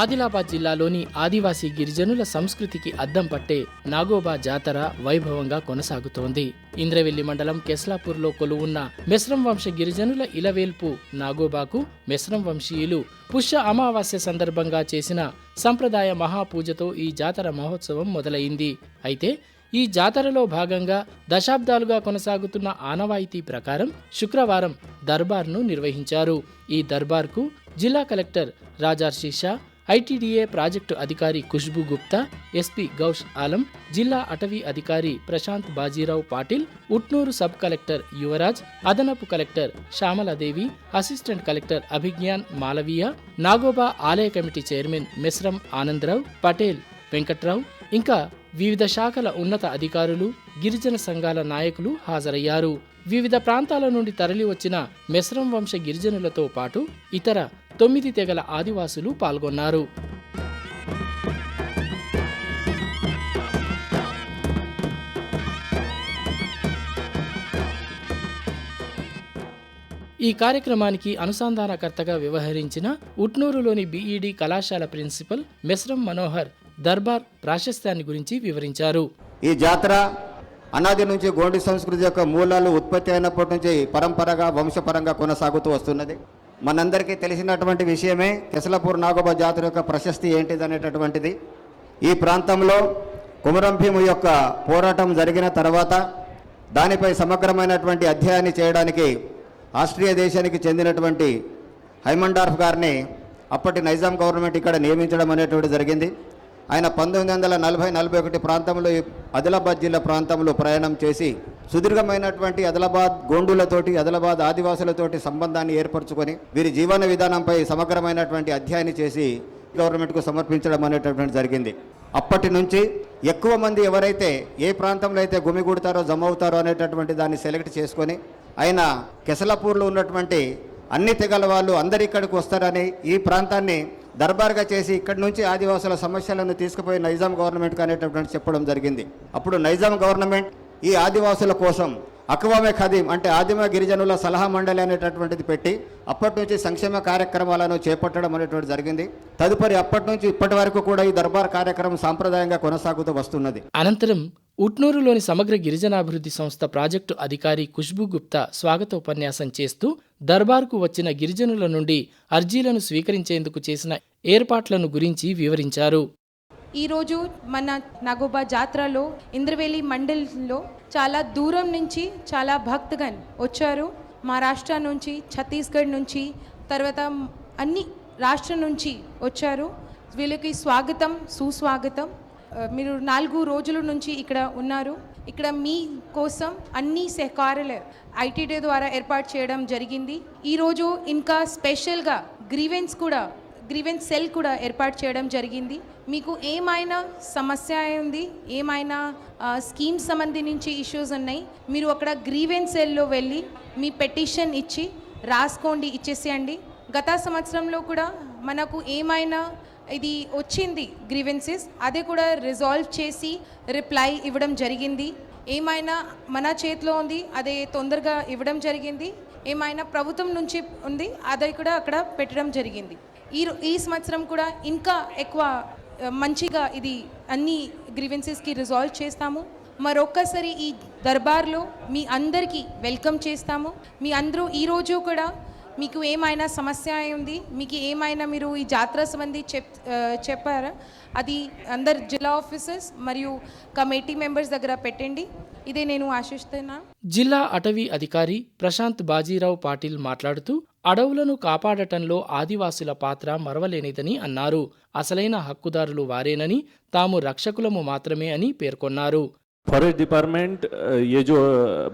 ఆదిలాబాద్ జిల్లాలోని ఆదివాసీ గిరిజనుల సంస్కృతికి అద్దం పట్టే నాగోబా జాతర వైభవంగా కొనసాగుతోంది. ఇంద్రవెల్లి మండలం కెస్లాపూర్లో కొలువున్న మెస్రం వంశ గిరిజనుల ఇలవేల్పు నాగోబాకు మెస్రం వంశీయులు పుష్య అమావాస్య సందర్భంగా చేసిన సంప్రదాయ మహాపూజతో ఈ జాతర మహోత్సవం మొదలైంది. అయితే ఈ జాతరలో భాగంగా దశాబ్దాలుగా కొనసాగుతున్న ఆనవాయితీ ప్రకారం శుక్రవారం దర్బార్ను నిర్వహించారు. ఈ దర్బార్కు జిల్లా collector Rajarshi Shah ITDA project అధికారి ఖుష్బు గుప్తా ఎస్పీ గౌష్ ఆలం జిల్లా అటవీ అధికారి ప్రశాంత్ బాజీరావు పాటిల్ ఉట్నూరు సబ్ కలెక్టర్ యువరాజ్ అదనపు collector Shyamaladevi assistant collector Abhignan Malviya Nagoba ఆలయ కమిటీ చైర్మన్ మెస్రం ఆనందరావు పటేల్ వెంకట్రావు ఇంకా వివిధ శాఖల ఉన్నత అధికారులు గిరిజన సంఘాల నాయకులు హాజరయ్యారు. వివిధ ప్రాంతాల నుండి తరలి వచ్చిన మెస్రం వంశ గిరిజనులతో పాటు ఇతర తొమ్మిది తెగల ఆదివాసులు పాల్గొన్నారు. ఈ కార్యక్రమానికి అనుసంధానకర్తగా వ్యవహరించిన ఉట్నూరులోని బీఈడి కళాశాల ప్రిన్సిపల్ మెస్రం మనోహర్ దర్బార్ ప్రాశస్త్యాన్ని గురించి వివరించారు. ఈ జాతర అనాది నుంచి గోండి సంస్కృతి యొక్క మూలాలు ఉత్పత్తి అయినప్పటి నుంచి పరంపరగా వంశపరంగా కొనసాగుతూ వస్తున్నది. మనందరికీ తెలిసినటువంటి విషయమే కెసలపూర్ నాగోబా జాతర యొక్క ప్రశస్తి ఏంటిది అనేటటువంటిది ఈ ప్రాంతంలో కుమరం భీము యొక్క పోరాటం జరిగిన తర్వాత దానిపై సమగ్రమైనటువంటి అధ్యయనాన్ని చేయడానికి ఆస్ట్రియా దేశానికి చెందినటువంటి హైమండార్ఫ్ గారిని అప్పటి నైజాం గవర్నమెంట్ ఇక్కడ నియమించడం అనేటువంటి జరిగింది. ఆయన పంతొమ్మిది వందల నలభై నలభై ఒకటి ప్రాంతంలో ఆదిలాబాద్ జిల్లా ప్రాంతంలో ప్రయాణం చేసి సుదీర్ఘమైనటువంటి ఆదిలాబాద్ గోండులతోటి ఆదిలాబాద్ ఆదివాసులతోటి సంబంధాన్ని ఏర్పరచుకొని వీరి జీవన విధానంపై సమగ్రమైనటువంటి అధ్యయనం చేసి గవర్నమెంట్కు సమర్పించడం అనేటటువంటి జరిగింది. అప్పటి నుంచి ఎక్కువ మంది ఎవరైతే ఏ ప్రాంతంలో అయితే గుమిగూడతారో జమ అవుతారో అనేటటువంటి దాన్ని సెలెక్ట్ చేసుకొని ఆయన కెసలపూర్లో ఉన్నటువంటి అన్ని తెగల వాళ్ళు అందరు ఇక్కడికి వస్తారని ఈ ప్రాంతాన్ని దర్బార్గా చేసి ఇక్కడి నుంచి ఆదివాసుల సమస్యలను తీసుకుపోయి నైజాం గవర్నమెంట్కి అనేటటువంటి చెప్పడం జరిగింది. అప్పుడు నైజాం గవర్నమెంట్ ఈ ఆదివాసుల కోసం అక్వామే ఖదీం అంటే ఆదిమ గిరిజనుల సలహా మండలి అనేటటువంటిది పెట్టి అప్పటి నుంచి సంక్షేమ కార్యక్రమాలను చేపట్టడం అనేటువంటి జరిగింది. తదుపరి అప్పటి నుంచి ఇప్పటి వరకు కూడా ఈ దర్బార్ కార్యక్రమం సాంప్రదాయంగా కొనసాగుతూ వస్తున్నది. అనంతరం ఉట్నూరులోని సమగ్ర గిరిజనాభివృద్ధి సంస్థ ప్రాజెక్టు అధికారి ఖుష్బు గుప్తా స్వాగతోపన్యాసం చేస్తూ దర్బార్కు వచ్చిన గిరిజనుల నుండి అర్జీలను స్వీకరించేందుకు చేసిన ఏర్పాట్లను గురించి వివరించారు. ఈరోజు మన నగోబా జాతరలో ఇంద్రవేలి మండలిలో చాలా దూరం నుంచి చాలా భక్తగన్ వచ్చారు. మహారాష్ట్ర నుంచి ఛత్తీస్గఢ్ నుంచి తర్వాత అన్ని రాష్ట్రం నుంచి వచ్చారు. వీళ్ళకి స్వాగతం సుస్వాగతం. మీరు నాలుగు రోజుల నుంచి ఇక్కడ ఉన్నారు. ఇక్కడ మీ కోసం అన్ని సహకారాలు ఐటీడీ ద్వారా ఏర్పాటు చేయడం జరిగింది. ఈరోజు ఇంకా స్పెషల్గా గ్రీవెన్స్ కూడా గ్రీవెన్స్ సెల్ కూడా ఏర్పాటు చేయడం జరిగింది. మీకు ఏమైనా సమస్య ఉంది? ఏమైనా స్కీమ్స్ సంబంధించి ఇష్యూస్ ఉన్నాయి? మీరు అక్కడ గ్రీవెన్స్ సెల్లో వెళ్ళి మీ పెటిషన్ ఇచ్చి రాసుకోండి ఇచ్చేసేయండి. గత సంవత్సరంలో కూడా మనకు ఏమైనా ఇది వచ్చింది గ్రీవెన్సెస్. అదే కూడా రిజాల్వ్ చేసి రిప్లై ఇవ్వడం జరిగింది. ఏమైనా మన చేతిలో ఉంది అదే తొందరగా ఇవ్వడం జరిగింది. ఏమైనా ప్రభుత్వం నుంచి ఉంది అదే కూడా అక్కడ పెట్టడం జరిగింది. ఈ ఈ సంవత్సరం కూడా ఇంకా ఎక్కువ మంచిగా ఇది అన్ని గ్రీవెన్సెస్కి రిజాల్వ్ చేస్తాము. మరొక్కసారి ఈ దర్బార్లో మీ అందరికీ వెల్కమ్ చేస్తాము. మీ అందరూ ఈరోజు కూడా మీకు ఏమైనా సమస్య ఉంది? మీకు ఏమైనా మీరు ఈ జాతర సంబంధి చెప్ చెప్పారా? అది అందరు జిల్లా ఆఫీసర్స్ మరియు కమిటీ మెంబర్స్ దగ్గర పెట్టండి. ఇదే నేను ఆశిస్తున్నా. జిల్లా అటవీ అధికారి ప్రశాంత్ బాజీరావు పాటిల్ మాట్లాడుతూ అడవులను కాపాడటంలో ఆదివాసుల పాత్ర మరవలేనిదని అన్నారు. అసలైన హక్కుదారులు వారేనని తాము రక్షకులము మాత్రమే అని పేర్కొన్నారు. फॉरेस्ट डिपार्टमेंट ये जो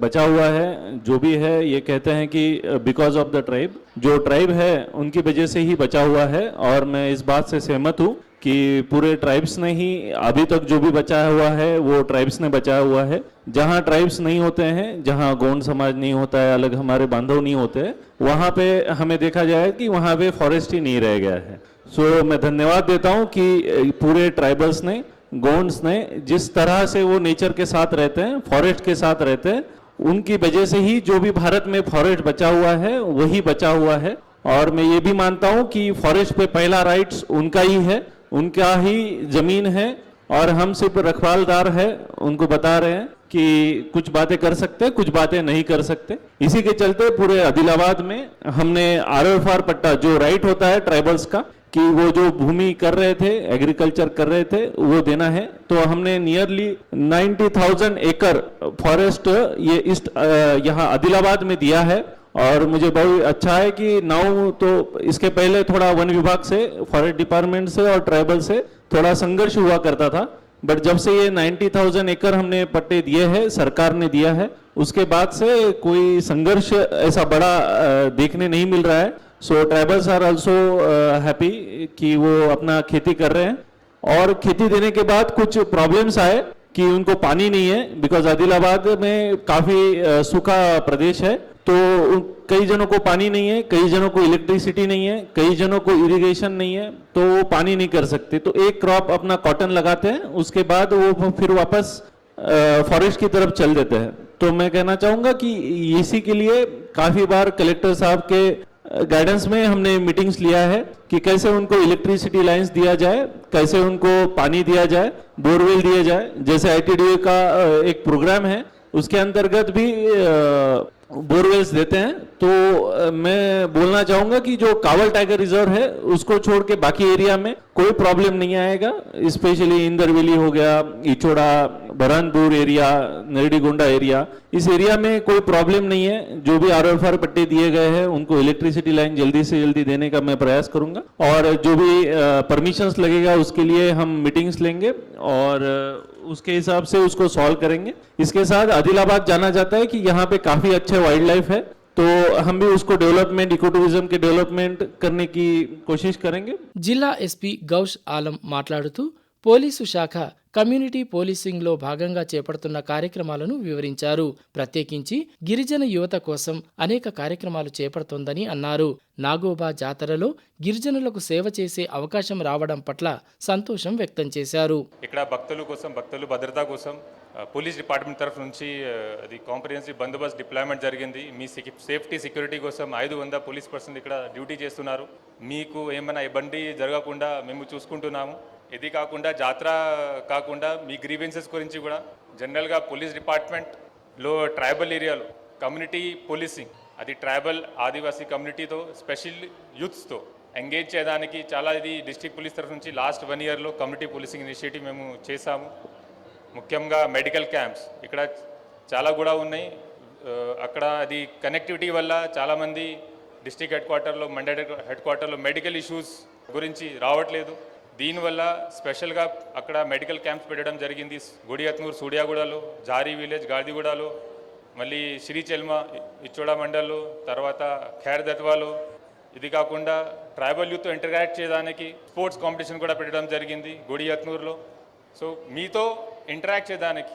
बचा हुआ है जो भी है ये कहते हैं कि बिकॉज़ ऑफ़ द ट्राइब जो ट्राइब है उनकी वजह से ही बचा हुआ है और मैं इस बात से सहमत हूँ कि पूरे ट्राइब्स ने ही अभी तक जो भी बचाया हुआ है वो ट्राइब्स ने बचाया हुआ है। जहाँ ट्राइब्स नहीं होते हैं जहाँ गोंड समाज नहीं होता है अलग हमारे बांधव नहीं होते हैं वहाँ पे हमें देखा जाए कि वहाँ पे फॉरेस्ट ही नहीं रह गया है। सो so, मैं धन्यवाद देता हूँ कि पूरे ट्राइबल्स ने गोंड्स ने जिस तरह से वो नेचर के साथ रहते हैं, फॉरेस्ट के साथ रहते हैं, उनकी वजह से ही जो भी भारत में फॉरेस्ट बचा हुआ है, वही बचा हुआ है। और मैं ये भी मानता हूँ कि फॉरेस्ट पे पहला राइट्स उनका ही है, उनका ही ज़मीन है, और हम सिर्फ़ रखवालदार है, उनको बता रहे हैं। कि कुछ बातें कर सकते कुछ बातें नहीं कर सकते। इसी के चलते पूरे आदिलाबाद में हमने आर एफ़ आर पट्टा जो राइट होता है ट्राइबल्स का कि वो जो भूमि कर रहे थे एग्रीकल्चर कर रहे थे वो देना है। तो हमने नियरली 90,000 एकड़ फॉरेस्ट ये ईस्ट यहाँ आदिलाबाद में दिया है। और मुझे बहुत अच्छा है कि नाउ तो इसके पहले थोड़ा वन विभाग से फॉरेस्ट डिपार्टमेंट से और ट्राइबल से थोड़ा संघर्ष हुआ करता था। बट जब से ये 90,000 एकड़ हमने पट्टे दिए हैं सरकार ने दिया है उसके बाद से कोई संघर्ष ऐसा बड़ा देखने नहीं मिल रहा है। So tribals are also happy कि वो अपना खेती कर रहे हैं। और खेती देने के बाद कुछ प्रॉब्लम्स आए कि उनको पानी नहीं है बिकॉज़ आदिलाबाद में काफ़ी सूखा प्रदेश है। तो कई जनों को पानी नहीं है, कई जनों को इलेक्ट्रिसिटी नहीं है, कई जनों को इरिगेशन नहीं है तो वो पानी नहीं कर सकते। तो एक क्रॉप अपना कॉटन लगाते हैं, उसके बाद वो फिर वापस फॉरेस्ट की तरफ़ चल देते हैं। तो मैं कहना चाहूँगा कि इसी के लिए काफ़ी बार कलेक्टर साहब के गाइडेंस में हमने मीटिंग्स लिया है कि कैसे उनको इलेक्ट्रिसिटी लाइंस दिया जाए, कैसे उनको पानी दिया जाए बोरवेल दिया जाए। जैसे आईटीडीए का एक प्रोग्राम है, उसके अंतर्गत भी बोरवेल्स देते हैं तो मैं बोलना चाहूँगा कि जो कावल टाइगर रिज़र्व है, उसको छोड़ के बाकी एरिया में कोई प्रॉब्लम नहीं आएगा। स्पेशली इंदरवेली हो गया, इचोड़ा बरहानपुर एरिया नरडीगोंडा एरिया इस एरिया में कोई प्रॉब्लम नहीं है जो भी आर एफ आर पट्टे दिए गए हैं उनको इलेक्ट्रिसिटी लाइन जल्दी से जल्दी देने का मैं प्रयास करूंगा और जो भी परमिशंस लगेगा उसके लिए हम मीटिंग्स लेंगे और अ, उसके हिसाब से उसको सॉल्व करेंगे इसके साथ आदिलाबाद जाना जाता है कि यहाँ पे काफी अच्छे वाइल्ड लाइफ है तो हम भी उसको डेवलपमेंट इको टूरिज्म के डेवलपमेंट करने की कोशिश करेंगे జిల్లా ఎస్పీ గౌష్ ఆలం మాట్లాడుతూ పోలీసు శాఖ కమ్యూనిటీ పోలీసింగ్లో భాగంగా చేపడుతున్న కార్యక్రమాలను వివరించారు. ప్రత్యేకించి గిరిజన యువత కోసం అనేక కార్యక్రమాలు చేపడుతోందని అన్నారు. నాగోబా జాతరలో గిరిజనులకు సేవ చేసే అవకాశం రావడం పట్ల సంతోషం వ్యక్తం చేశారు. ఇక్కడ భక్తుల కోసం భక్తులు భద్రత కోసం పోలీస్ డిపార్ట్మెంట్ తరఫు నుంచి అది కాంప్రహెన్సివ్ బందోబస్తు డిప్లాయ్మెంట్ జరిగింది. మీ సేఫ్టీ సెక్యూరిటీ కోసం ఐదు వంద పోలీస్ పర్సన్ ఇక్కడ డ్యూటీ చేస్తున్నారు. మీకు ఏమైనా ఇబ్బంది జరగకుండా మేము చూసుకుంటున్నాము. ఇది కాకుండా జాతర కాకుండా మీ గ్రీవెన్సెస్ గురించి కూడా. జనరల్గా పోలీస్ డిపార్ట్మెంట్లో ట్రైబల్ ఏరియాలో కమ్యూనిటీ పోలీసింగ్ అది ట్రైబల్ ఆదివాసీ కమ్యూనిటీతో స్పెషల్ యూత్స్తో ఎంగేజ్ చేయడానికి చాలా ఇది డిస్ట్రిక్ట్ పోలీస్ తరఫు నుంచి లాస్ట్ వన్ ఇయర్లో కమ్యూనిటీ పోలీసింగ్ ఇనిషియేటివ్ మేము చేశాము. ముఖ్యంగా మెడికల్ క్యాంప్స్ ఇక్కడ చాలా కూడా ఉన్నాయి. అక్కడ అది కనెక్టివిటీ వల్ల చాలామంది డిస్ట్రిక్ట్ హెడ్ క్వార్టర్లో మండల్ హెడ్ క్వార్టర్లో మెడికల్ ఇష్యూస్ గురించి రావట్లేదు. దీనివల్ల స్పెషల్గా అక్కడ మెడికల్ క్యాంప్స్ పెట్టడం జరిగింది. గుడియత్నూరు సూడియాగూడలో జారీ విలేజ్ గాదిగూడలో మళ్ళీ శ్రీచెల్మ ఇచ్చోడ మండల్లో తర్వాత ఖైర్ దత్వాలో. ఇది కాకుండా ట్రైబల్ యూత్తో ఇంటరాక్ట్ చేయడానికి స్పోర్ట్స్ కాంపిటీషన్ కూడా పెట్టడం జరిగింది గుడియత్నూరులో. సో మీతో ఇంటరాక్ట్ చేయడానికి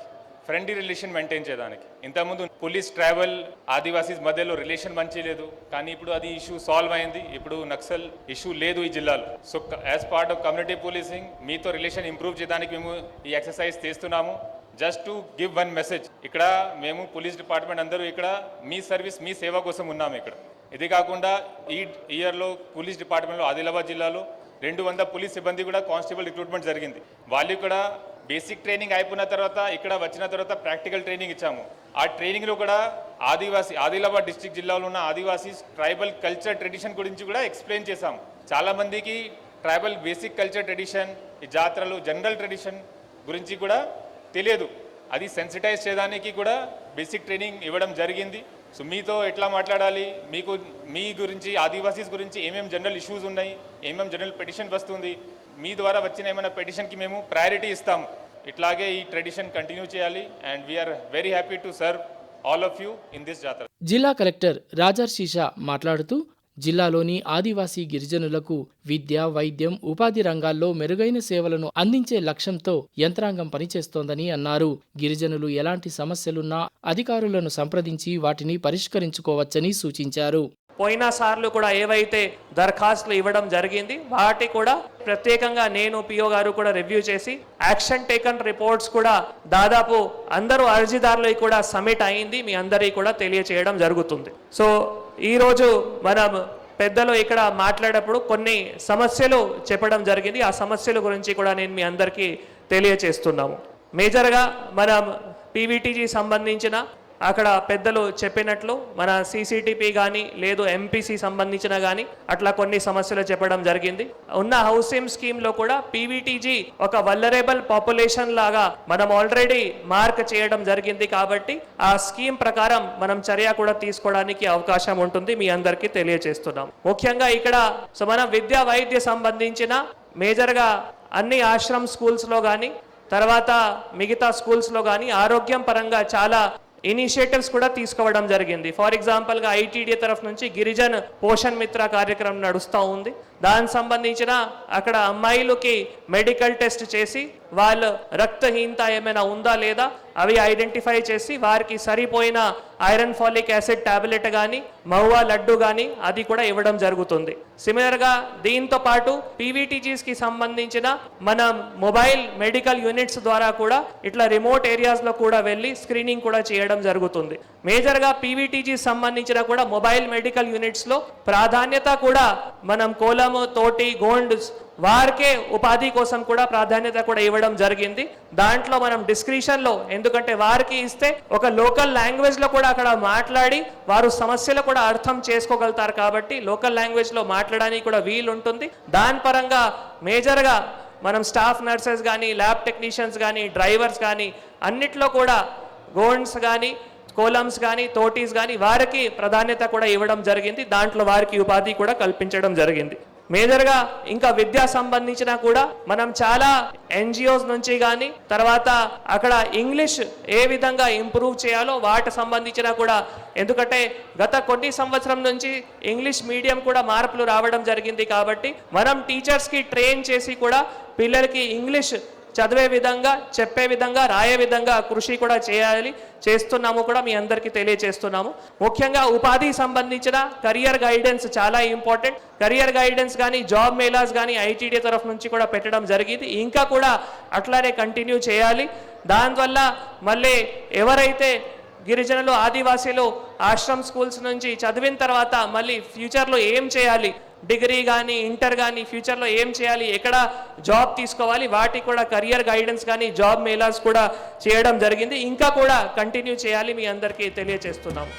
ఫ్రెండ్లీ రిలేషన్ మెయింటైన్ చేయడానికి. ఇంతకుముందు పోలీస్ ట్రావెల్ ఆదివాసీస్ మధ్యలో రిలేషన్ మంచి లేదు కానీ ఇప్పుడు అది ఇష్యూ సాల్వ్ అయింది. ఇప్పుడు నక్సల్ ఇష్యూ లేదు ఈ జిల్లాలో. So as part of community policing మీతో రిలేషన్ ఇంప్రూవ్ చేయడానికి మేము ఈ ఎక్సర్సైజ్ చేస్తున్నాము. Just to give one message ఇక్కడ మేము పోలీస్ డిపార్ట్మెంట్ అందరూ ఇక్కడ మీ సర్వీస్ మీ సేవ కోసం ఉన్నాము ఇక్కడ. ఇది కాకుండా ఈ ఇయర్లో పోలీస్ డిపార్ట్మెంట్లో ఆదిలాబాద్ జిల్లాలో రెండు వంద పోలీస్ సిబ్బంది కూడా కానిస్టేబుల్ రిక్రూట్మెంట్ జరిగింది. వాళ్ళు కూడా బేసిక్ ట్రైనింగ్ అయిపోయిన తర్వాత ఇక్కడ వచ్చిన తర్వాత ప్రాక్టికల్ ట్రైనింగ్ ఇచ్చాము. ఆ ట్రైనింగ్లో కూడా ఆదివాసీ ఆదిలాబాద్ డిస్టిక్ జిల్లాలో ఉన్న ఆదివాసీ ట్రైబల్ కల్చర్ ట్రెడిషన్ గురించి కూడా ఎక్స్ప్లెయిన్ చేశాము చాలామందికి ట్రైబల్ బేసిక్ కల్చర్ ట్రెడిషన్ ఈ జాతరలు జనరల్ ట్రెడిషన్ గురించి కూడా తెలియదు. అది సెన్సిటైజ్ చేయడానికి కూడా బేసిక్ ట్రైనింగ్ ఇవ్వడం జరిగింది. సో మీతో ఎట్లా మాట్లాడాలి? మీకు మీ గురించి ఆదివాసీస్ గురించి ఏమేమి జనరల్ ఇష్యూస్ ఉన్నాయి? ఏమేమి జనరల్ పెటిషన్ వస్తుంది? మీ ద్వారా వచ్చిన ఏమైనా పెటిషన్కి మేము ప్రయారిటీ ఇస్తాము. ఇట్లాగే ఈ ట్రెడిషన్ కంటిన్యూ చేయాలి and we're very happy to serve all of you in this జాతర. జిల్లా కలెక్టర్ రాజర్షీషా మాట్లాడుతూ జిల్లాలోని ఆదివాసీ గిరిజనులకు విద్య వైద్యం ఉపాధి రంగాల్లో మెరుగైన సేవలను అందించే లక్ష్యంతో యంత్రాంగం పనిచేస్తోందని అన్నారు. గిరిజనులు ఎలాంటి సమస్యలున్నా అధికారులను సంప్రదించి వాటిని పరిష్కరించుకోవచ్చని సూచించారు. పోయిన సార్లు కూడా ఏవైతే దరఖాస్తులు ఇవ్వడం జరిగింది వాటి కూడా ప్రత్యేకంగా నేను పిఓ గారు కూడా రివ్యూ చేసి యాక్షన్ టేకన్ రిపోర్ట్స్ కూడా దాదాపు అందరూ అర్జీదారులు కూడా సబ్మిట్ అయింది మీ అందరికీ కూడా తెలియచేయడం జరుగుతుంది. సో ఈరోజు మనం పెద్దలు ఇక్కడ మాట్లాడేటప్పుడు కొన్ని సమస్యలు చెప్పడం జరిగింది. ఆ సమస్యల గురించి కూడా నేను మీ అందరికీ తెలియచేస్తున్నాము. మేజర్గా మనం పీవీటీజీ సంబంధించిన అక్కడ పెద్దలు చెప్పినట్లు మన సీసీటీపీ కానీ లేదు ఎంపీసీ సంబంధించిన కానీ అట్లా కొన్ని సమస్యలు చెప్పడం జరిగింది. ఉన్న హౌసింగ్ స్కీమ్లో కూడా పీవీటీజీ ఒక వల్లరేబుల్ పాపులేషన్ లాగా మనం ఆల్రెడీ మార్క్ చేయడం జరిగింది కాబట్టి ఆ స్కీమ్ ప్రకారం మనం చర్య కూడా తీసుకోవడానికి అవకాశం ఉంటుంది. మీ అందరికీ తెలియజేస్తున్నాం ముఖ్యంగా ఇక్కడ సో మన విద్యా వైద్య సంబంధించిన మేజర్గా అన్ని ఆశ్రమ్ స్కూల్స్లో కానీ తర్వాత మిగతా స్కూల్స్లో కానీ ఆరోగ్యం పరంగా చాలా ఇనిషియేటివ్స్ కూడా తీసుకోవడం జరిగింది. ఫర్ ఎగ్జాంపుల్గా ఐటీడీ తరఫు నుంచి గిరిజన్ పోషణ్ మిత్ర కార్యక్రమం నడుస్తూ ఉంది. దానికి సంబంధించిన అక్కడ అమ్మాయిలకి మెడికల్ టెస్ట్ చేసి వాళ్ళు రక్తహీనత ఏమైనా ఉందా లేదా అవి ఐడెంటిఫై చేసి వారికి సరిపోయిన ఐరన్ ఫాలిక్ యాసిడ్ టాబ్లెట్ కానీ మహువా లడ్డు కానీ అది కూడా ఇవ్వడం జరుగుతుంది. సిమిలర్గా దీంతో పాటు పీవీటీజీస్కి సంబంధించిన మన మొబైల్ మెడికల్ యూనిట్స్ ద్వారా కూడా ఇట్లా రిమోట్ ఏరియాస్లో కూడా వెళ్ళి స్క్రీనింగ్ కూడా చేయడం జరుగుతుంది. మేజర్గా పీవీటీజీ సంబంధించిన కూడా మొబైల్ మెడికల్ యూనిట్స్లో ప్రాధాన్యత కూడా మనం కోలము తోటి గోండ్ వారికే ఉపాధి కోసం కూడా ప్రాధాన్యత కూడా ఇవ్వడం జరిగింది. దాంట్లో మనం డిస్క్రిప్షన్లో ఎందుకంటే వారికి ఇస్తే ఒక లోకల్ లాంగ్వేజ్లో కూడా అక్కడ మాట్లాడి వారు సమస్యలు కూడా అర్థం చేసుకోగలుగుతారు కాబట్టి లోకల్ లాంగ్వేజ్లో మాట్లాడడానికి కూడా వీలు ఉంటుంది దాని పరంగా మేజర్గా మనం స్టాఫ్ నర్సెస్ కానీ ల్యాబ్ టెక్నీషియన్స్ కానీ డ్రైవర్స్ కానీ అన్నిట్లో కూడా గోండ్స్ కానీ కోలమ్స్ కానీ తోటీస్ కానీ వారికి ప్రాధాన్యత కూడా ఇవ్వడం జరిగింది. దాంట్లో వారికి ఉపాధి కూడా కల్పించడం జరిగింది. మేజర్గా ఇంకా విద్యా సంబంధించిన కూడా మనం చాలా ఎన్జిఓస్ నుంచి కానీ తర్వాత అక్కడ ఇంగ్లీష్ ఏ విధంగా ఇంప్రూవ్ చేయాలో వాటి సంబంధించిన కూడా ఎందుకంటే గత కొన్ని సంవత్సరం నుంచి ఇంగ్లీష్ మీడియం కూడా మార్పులు రావడం జరిగింది కాబట్టి మనం టీచర్స్కి ట్రైన్ చేసి కూడా పిల్లలకి ఇంగ్లీష్ చదివే విధంగా చెప్పే విధంగా రాయే విధంగా కృషి కూడా చేయాలి చేస్తున్నాము కూడా మీ అందరికీ తెలియజేస్తున్నాము ముఖ్యంగా ఉపాధి సంబంధించిన కెరియర్ గైడెన్స్ చాలా ఇంపార్టెంట్ కెరియర్ గైడెన్స్ కానీ జాబ్ మేలాస్ కానీ ఐటీడీ తరఫు నుంచి కూడా పెట్టడం జరిగింది. ఇంకా కూడా అట్లానే కంటిన్యూ చేయాలి. దానివల్ల మళ్ళీ ఎవరైతే గిరిజనులు ఆదివాసీలు ఆశ్రమ్ స్కూల్స్ నుంచి చదివిన తర్వాత మళ్ళీ ఫ్యూచర్లో ఏం చేయాలి? డిగ్రీ కానీ ఇంటర్ కానీ ఫ్యూచర్లో ఏం చేయాలి ఎక్కడ జాబ్ తీసుకోవాలి వాటికి కూడా కెరియర్ గైడెన్స్ కానీ జాబ్ మేళాస్ కూడా చేయడం జరిగింది. ఇంకా కూడా కంటిన్యూ చేయాలి మీ అందరికీ తెలియచేస్తున్నాము.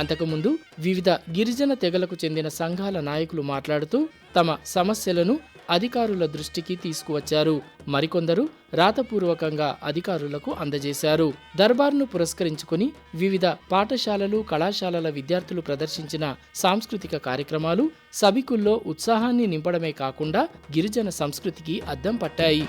అంతకుముందు వివిధ గిరిజన తెగలకు చెందిన సంఘాల నాయకులు మాట్లాడుతూ తమ సమస్యలను అధికారుల దృష్టికి తీసుకువచ్చారు. మరికొందరు రాతపూర్వకంగా అధికారులకు అందజేశారు. దర్బార్ను పురస్కరించుకుని వివిధ పాఠశాలలు కళాశాలల విద్యార్థులు ప్రదర్శించిన సాంస్కృతిక కార్యక్రమాలు సభికుల్లో ఉత్సాహాన్ని నింపడమే కాకుండా గిరిజన సంస్కృతికి అద్దం పట్టాయి.